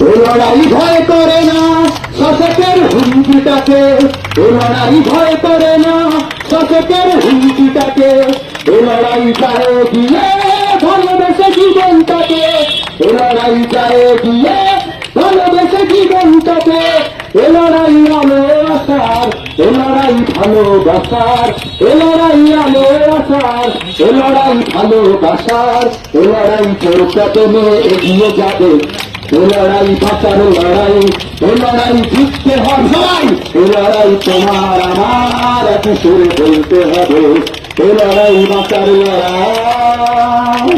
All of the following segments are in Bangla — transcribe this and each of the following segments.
লড়াই ভয় করে না শাসকের হুমকিটাকে। লড়াই ভয় করে না শাসকের হুমকিটাকে। লড়াই চায় দিয়ে ভালোবেসে জীবনটাকে। লড়াই চায় দিয়ে ভালোবেসে জীবনটাকে। লড়াই আলো আসার লড়াই ভালোবাসার লড়াই আলো আসার। ভালোবাসার লড়াই চোরটা তুমি এগিয়ে যাবে। এ লড়াই বাঁচার লড়াই এ লড়াই জিততে হবে। এ লড়াই তোমার আমার এক সুরে বলতে হবে। এ লড়াই বাঁচার লড়াই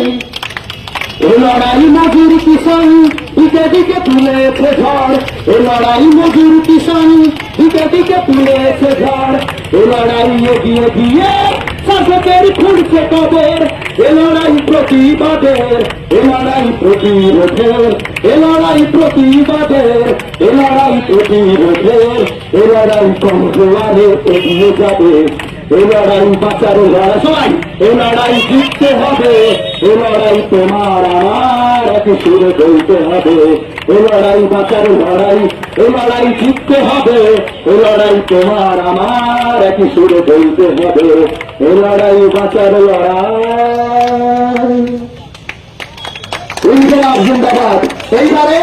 এ লড়াই মজুর কিষান দিকে দিকে তুলেছে ঝড়। এ লড়াই মজুর কিষান দিকে দিকে তুলেছে ঝড়। এ লড়াই এগিয়ে দিয়ে শাসকের খুঁড়ছে কবর এ লড়াই প্রতিবাদের এ লড়াই প্রতিরোধের এ লড়াই প্রতিবাদের এ লড়াই প্রতিরোধের এ লড়াই কম জোয়ারে এগিয়ে যাবে এ লড়াই বাঁচার সবাই এ লড়াই জিততে হবে এ লড়াই তোমার আমার এক সুরে বলতে হবে এ লড়াই বাঁচার লড়াই এ লড়াই জিততে হবে এ লড়াই তোমার আমার এক সুরে বলতে হবে এ লড়াই বাঁচার লড়াই। জিন্দাবাদ এইবারে